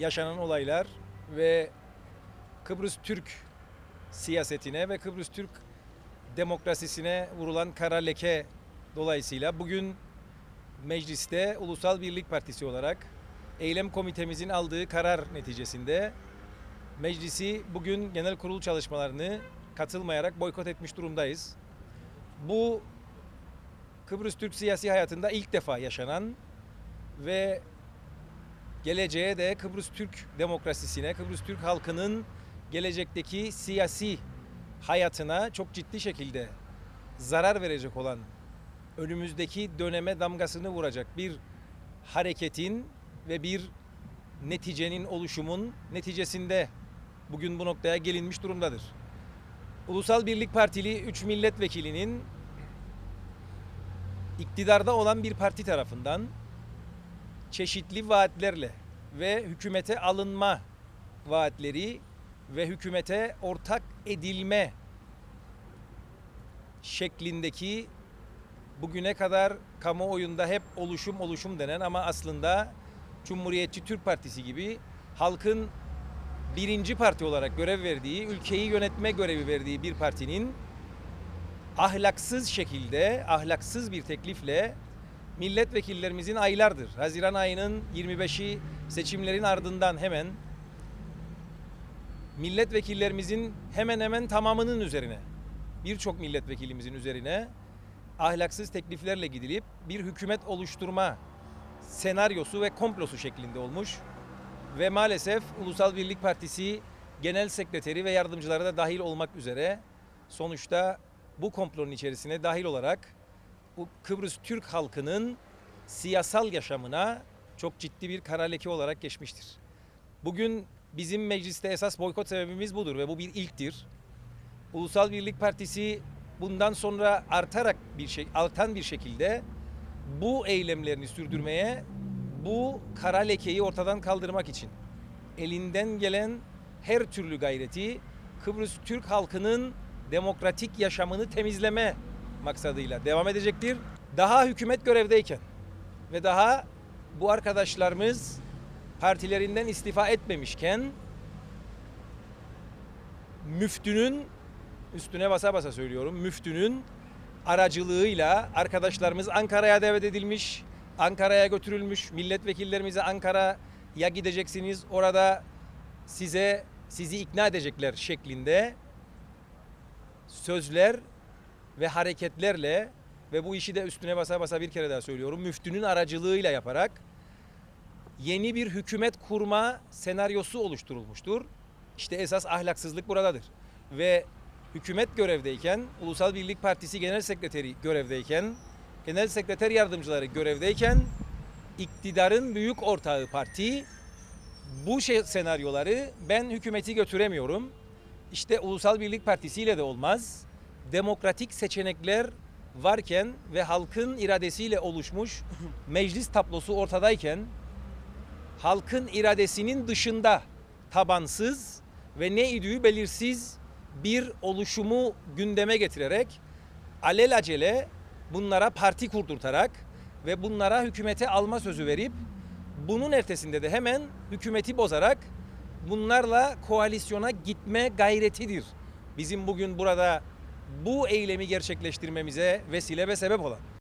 yaşanan olaylar ve Kıbrıs Türk siyasetine ve Kıbrıs Türk demokrasisine vurulan kara leke dolayısıyla bugün mecliste Ulusal Birlik Partisi olarak eylem komitemizin aldığı karar neticesinde meclisi bugün genel kurul çalışmalarını katılmayarak boykot etmiş durumdayız. Bu Kıbrıs Türk siyasi hayatında ilk defa yaşanan ve geleceğe de Kıbrıs Türk demokrasisine, Kıbrıs Türk halkının gelecekteki siyasi hayatına çok ciddi şekilde zarar verecek olan önümüzdeki döneme damgasını vuracak bir hareketin ve bir neticenin oluşumun neticesinde bugün bu noktaya gelinmiş durumdadır. Ulusal Birlik Partili 3 milletvekilinin iktidarda olan bir parti tarafından çeşitli vaatlerle ve hükümete alınma vaatleri ve hükümete ortak edilme şeklindeki bugüne kadar kamuoyunda hep oluşum oluşum denen ama aslında Cumhuriyetçi Türk Partisi gibi halkın birinci parti olarak görev verdiği, ülkeyi yönetme görevi verdiği bir partinin ahlaksız şekilde, ahlaksız bir teklifle milletvekillerimizin aylardır, Haziran ayının 25'i seçimlerin ardından hemen milletvekillerimizin hemen hemen tamamının üzerine, birçok milletvekilimizin üzerine ahlaksız tekliflerle gidilip bir hükümet oluşturma senaryosu ve komplosu şeklinde olmuş. Ve maalesef Ulusal Birlik Partisi Genel Sekreteri ve yardımcıları da dahil olmak üzere sonuçta bu komplonun içerisine dahil olarak bu Kıbrıs Türk halkının siyasal yaşamına çok ciddi bir kara leke olarak geçmiştir. Bugün bizim mecliste esas boykot sebebimiz budur ve bu bir ilktir. Ulusal Birlik Partisi bundan sonra artarak bir şey artan bir şekilde bu eylemlerini sürdürmeye bu kara lekeyi ortadan kaldırmak için elinden gelen her türlü gayreti Kıbrıs Türk halkının demokratik yaşamını temizleme maksadıyla devam edecektir. Daha hükümet görevdeyken ve daha bu arkadaşlarımız partilerinden istifa etmemişken müftünün üstüne basa basa söylüyorum müftünün aracılığıyla arkadaşlarımız Ankara'ya davet edilmiş. Ankara'ya götürülmüş. Milletvekillerimize Ankara'ya gideceksiniz. Orada size sizi ikna edecekler şeklinde sözler ve hareketlerle ve bu işi de üstüne basa basa bir kere daha söylüyorum. Müftünün aracılığıyla yaparak yeni bir hükümet kurma senaryosu oluşturulmuştur. İşte esas ahlaksızlık buradadır. Ve hükümet görevdeyken, Ulusal Birlik Partisi Genel Sekreteri görevdeyken, Genel Sekreter Yardımcıları görevdeyken, iktidarın büyük ortağı parti bu şey, senaryoları ben hükümeti götüremiyorum. İşte Ulusal Birlik Partisi ile de olmaz. Demokratik seçenekler varken ve halkın iradesiyle oluşmuş meclis tablosu ortadayken halkın iradesinin dışında tabansız ve ne idüğü belirsiz bir oluşumu gündeme getirerek alelacele bunlara parti kurdurtarak ve bunlara hükümete alma sözü verip bunun ertesinde de hemen hükümeti bozarak bunlarla koalisyona gitme gayretidir. Bizim bugün burada bu eylemi gerçekleştirmemize vesile ve sebep olan.